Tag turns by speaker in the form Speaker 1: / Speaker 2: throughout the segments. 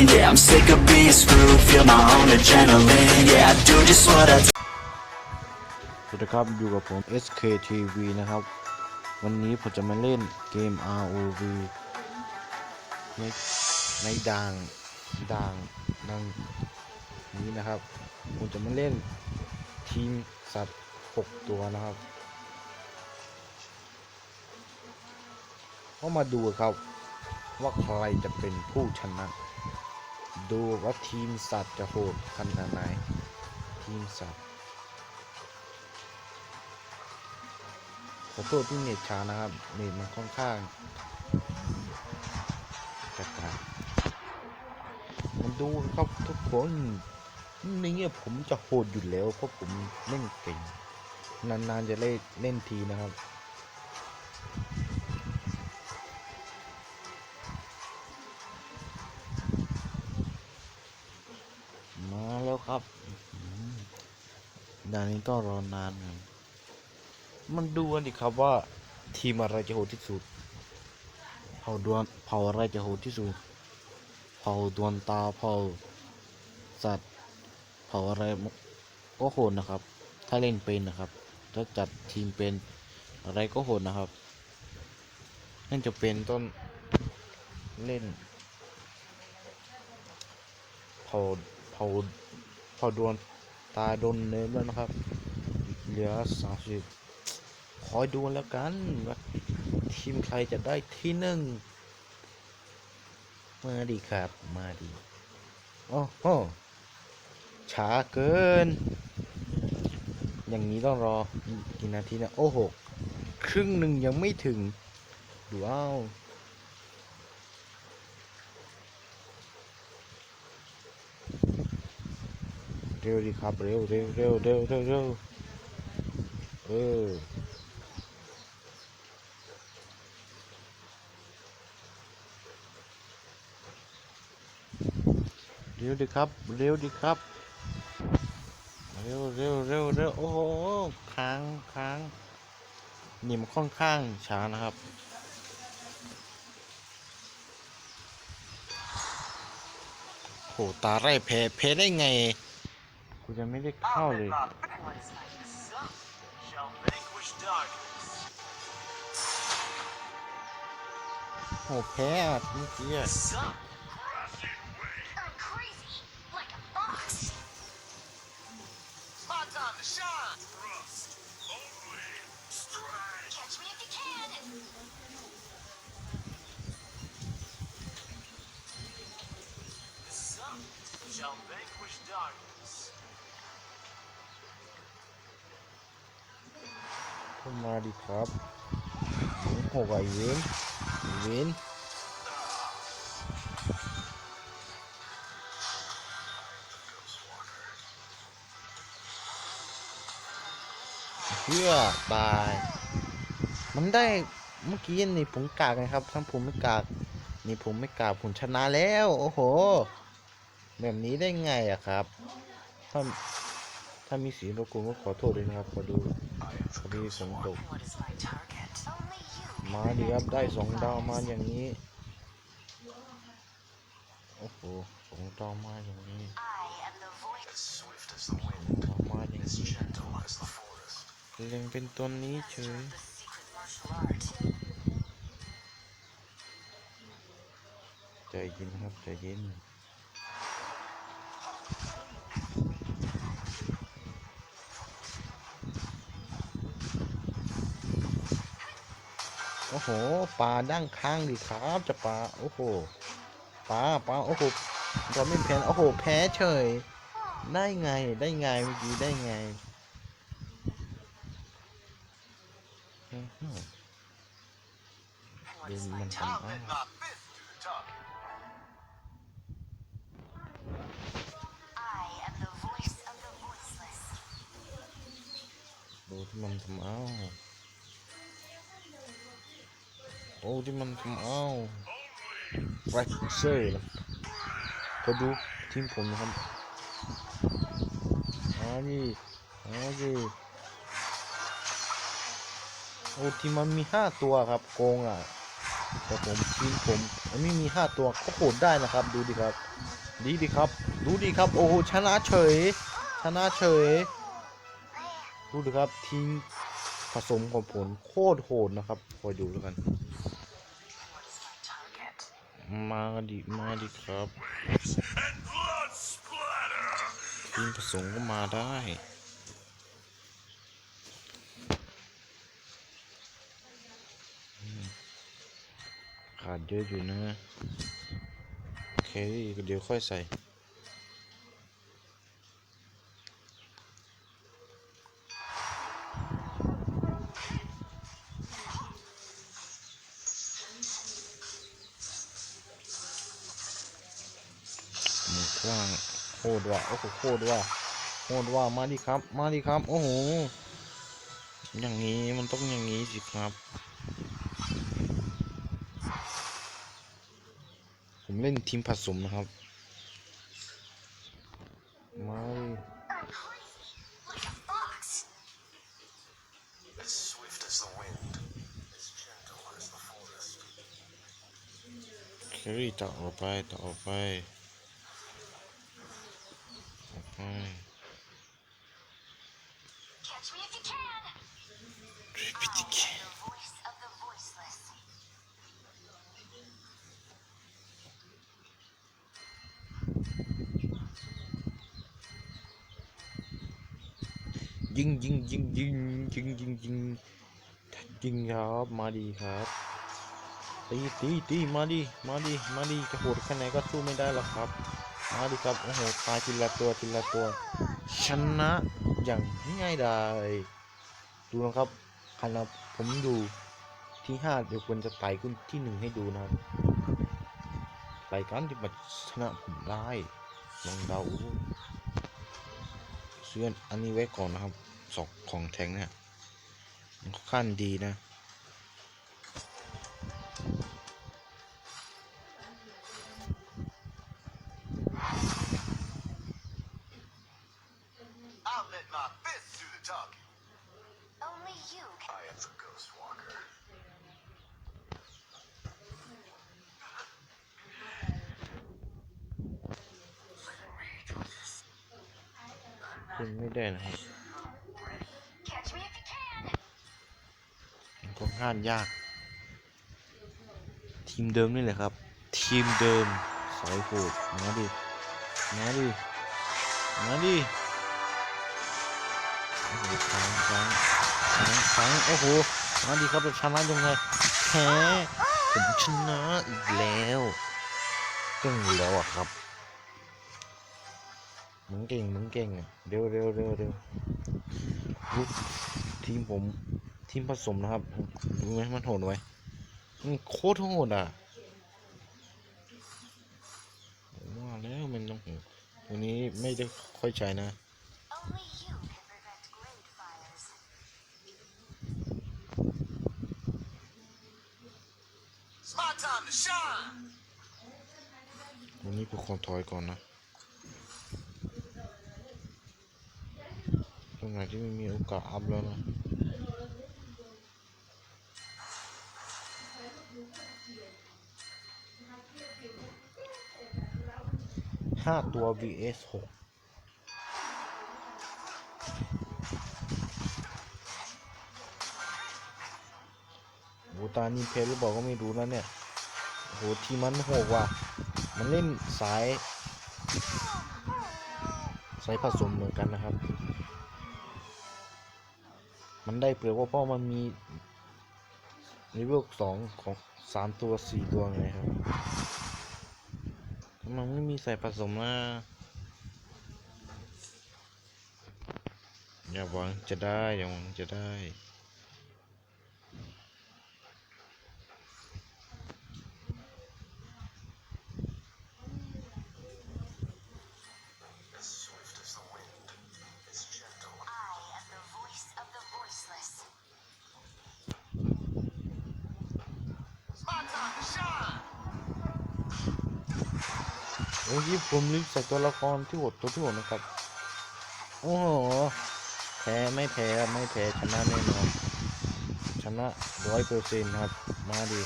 Speaker 1: lane Yeah, I'm sick of being screwed Feel my own adrenaline Yeah, I do just what I do
Speaker 2: สวัสดีครับ อยู่กับผม SKTV นะครับ วันนี้ผมจะมาเล่นเกม ROV ในในด่างด่างดังนี้นะครับ ผมจะมาเล่นทีมสัตว์ 6 ตัวนะครับก็มาดูครับว่าใครจะเป็นผู้ชนะ ดูว่าทีมสัตว์จะโหดขนาดไหน ทีมสัตว์ขอโทษที่เน็ตช้านะครับเน็ตมันค่อนข้างจัดการมันดูครับทุกคนนี่เนี่ยผมจะโหดอยู่แล้วเพราะผมเล่นเก่ง นานๆจะเล่นเล่นทีนะครับ ด่านนี้ต้องรอนานครับมันดูกันดิครับว่า ทีมอะไรจะโหดที่สุด เผ่าดวนเผ่าอะไรจะโหดที่สุด เผ่าดวนตาเผ่าสัตว์ เผ่าอะไรก็โหดนะครับ ถ้าเล่นเป็นนะครับถ้าจัดทีมเป็นอะไรก็โหดนะครับนั่นจะเป็นต้นเล่นเผ่าเผ่าเผ่าดวน ตาโดนเนิมแล้วนะครับ เหลือสามสิบคอยดูแล้วกันว่าทีมใครจะได้ที่หนึ่ง มาดีครับ มาดีโอ้โหช้าเกิน อย่างนี้ต้องรอกี่นาทีนะ โอ้โห ครึ่งหนึ่งยังไม่ถึง ดูเอา เร็วดีครับ เร็วเร็วเร็วเร็วเร็วเร็วเออเร็วดิครับ เร็วดิครับ เร็วเร็วเร็วเร็วโอ้โหค้างค้างนี่มค่อนข้างช้านะครับโหตาไร่แพ้แพ้ได้ไง กูจะไม่ได้เข้าเลย
Speaker 3: shall vanquish darkness.
Speaker 2: ข้ามาดิครับโอ้โหไอเวนไอ้เวนเพื่อตาย มันได้เมื่อกี้นี่ผมกากนะครับถ้าผมไม่กาก นี่ผมไม่กากผมชนะแล้ว โอ้โห แบบนี้ได้ไงอะครับถ้า ถ้ามีสีรบกวนก็ขอโทษด้วยนะครับ ขอดูพอดีฝนตกมาดีครับ ได้สองดาวมาอย่างนี้ โอ้โหสองดาวมาอย่างนี้ดาวมาอย่างนี้เล็งเป็นตัวนี้เฉยใจเย็นครับใจเย็น โอ้โหปลาดั้งข้างดิครับจะปลาโอ้โหปลาปลาโอ้โหเราไม่แพ้โอ้โหแพ้เฉย ได้ไงได้ไงเมื่อกี้ได้ไงอื้อหือ
Speaker 4: What
Speaker 2: ดู
Speaker 4: is
Speaker 2: มั
Speaker 4: my
Speaker 2: น
Speaker 4: target?
Speaker 2: ทำ
Speaker 3: I'll
Speaker 2: อ้า
Speaker 3: let my fist do the talking.
Speaker 4: I am the voice of the voiceless.
Speaker 2: ดูที่มันทำเอา โอ้ที่มันทำเอาแฟกเซอร์ก็ดูทีมผมนะครับอาดิอาดิโอ้ทีมมันมีห้าตัวครับโกงอะแต่ผมทีมผมมันไม่มีห้าตัวก็โหดได้นะครับ ดูดิครับ ดีดีครับ ดูดีครับ โอ้โหชนะเฉย ชนะเฉย ดูดิครับทีมผสมของผลโคตรโหดนะครับคอยดูแล้วกัน มาดิ มาดิครับทีมผสมก็มาได้ขาดเยอะอยู่นะ โอเค เดี๋ยวค่อยใส่ โคตรว่ะโอ้โหโคตรว่ะโคตรว่ะมาดิครับ มาดิครับ โอ้โห อย่างนี้มันต้องอย่างนี้สิครับ ผมเล่นทีมผสมนะครับ มาดิ
Speaker 4: Like a fox.
Speaker 3: As swift as the wind, as gentle as the forest.
Speaker 2: เคอรี่ต่อออกไปต่อออกไปออกไป
Speaker 4: Catch me if you can.
Speaker 2: พิจิเก
Speaker 4: The voice of the voiceless.
Speaker 2: ยิงยิงยิงยิงยิงยิงยิงยิงครับมาดีครับตีตีตีมาดีมาดีมาดีจะโหดแค่ไหนก็สู้ไม่ได้หรอกครับ มาดีครับ โอ้โห ตายทีละตัวทีละตัว ชนะอย่างง่ายดายดูนะครับขณะผมดูที่ห้าเดี๋ยวควรจะไต่ขึ้นที่หนึ่งให้ดูนะครับไต่กันที่มาชนะผมได้ลองเดาเสื้ออันนี้ไว้ก่อนนะครับสองของแทงเนี่ยมันค่อนดีนะ ขึ้นไม่ได้นะครับค่อนข้างยาก ทีมเดิมนี่แหละครับ ทีมเดิมสายโหดมาดิมาดิมาดิโอ้โหค้างค้างค้างค้างโอ้โหมาดิครับจะชนะยังไงแพ้ผมชนะอีกแล้วเก่งแล้วอะครับ มึงเก่งมึงเก่งอะเร็วเร็วเร็วเร็วลูกทีมผมทีมผสมนะครับดูไหมมันโหดไว้มันโคตรโหดอะผมว่าแล้วมันต้องโหดตัวนี้ไม่ได้ค่อยใช้นะ
Speaker 4: Only you can prevent glade fires.
Speaker 3: It's my time to shine!
Speaker 2: ตัวนี้เป็นคนถอยก่อนนะ ตรงไหนที่ไม่มีโอกาสอัพแล้วนะห้าตัว vs หกโหตานี่เพลหรือเปล่าก็ไม่รู้นะเนี่ยโหทีมันโหดว่ะ มันเล่นสาย สายผสมเหมือนกันนะครับ มันได้เปรียบว่าเพราะมันมีเลเวลสองของสามตัวสี่ตัวไงครับ มันไม่มีใส่ผสมนะอย่าหวังจะได้อย่าหวังจะได้ เมื่อกี้ผมลืมใส่ตัวละครที่โหดตัวที่โหดนะครับ โอ้โห แพ้ไม่แพ้ไม่แพ้ชนะแน่นอน ชนะร้อยเปอร์เซ็นต์ครับ มาดี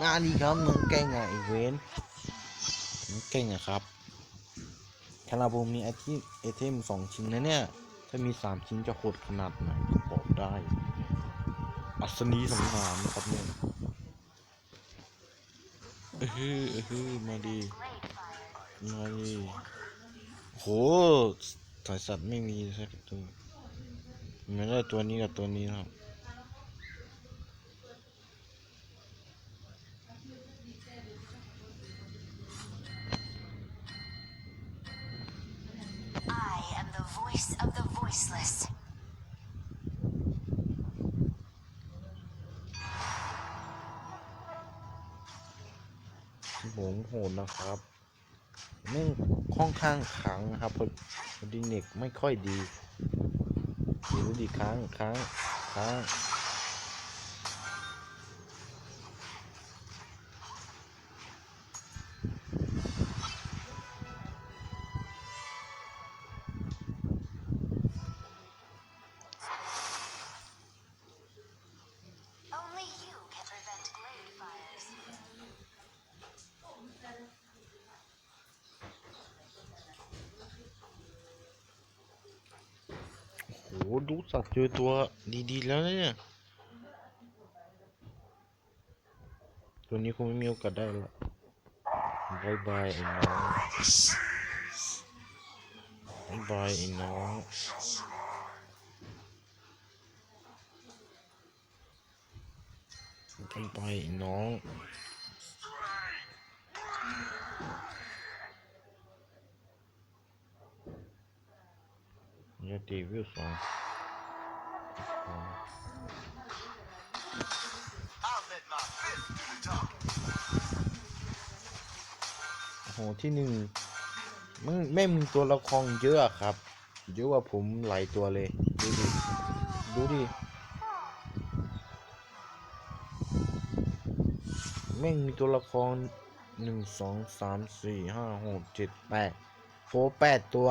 Speaker 2: มาดีครับมึงเก่งอะอีเวนมึงเก่งอะครับคาราโบมีไอที่ไอเทมสองชิ้นนะเนี่ย ถ้ามีสามชิ้นจะโหดขนาดไหนบอกได้ อัศนีสังหารนครับเนี่ยเออฮือเออฮือมาดี มาดีโหสายสัตว์ไม่มีสักตัวไม่ได้ตัวนี้กับตัวนี้นะครับ
Speaker 4: I am the voice of the voiceless.
Speaker 2: ผมโหดนะครับ แม่งค่อนข้างขังนะครับพอพอดีเน็กไม่ค่อยดีดูดีค้างค้างค้าง โหดูสักเจอตัวดีๆแล้วเนี่ย ตัวนี้คงไม่มีโอกาสได้ละบายบายไอ้น้องบายบายไอ้น้องบายบายไอ้น้อง เนี่ยตีวิวสองสอง
Speaker 3: I'll let my fist do the talking.
Speaker 2: โอ้โหที่หนึ่งมันไม่มีตัวละครเยอะครับ เยอะกว่าผมหลายตัวเลย ดูดิ ดูดิแม่งมีตัวละครหนึ่งสองสามสี่ห้าหกเจ็ดแปดโฟร์แปดตัว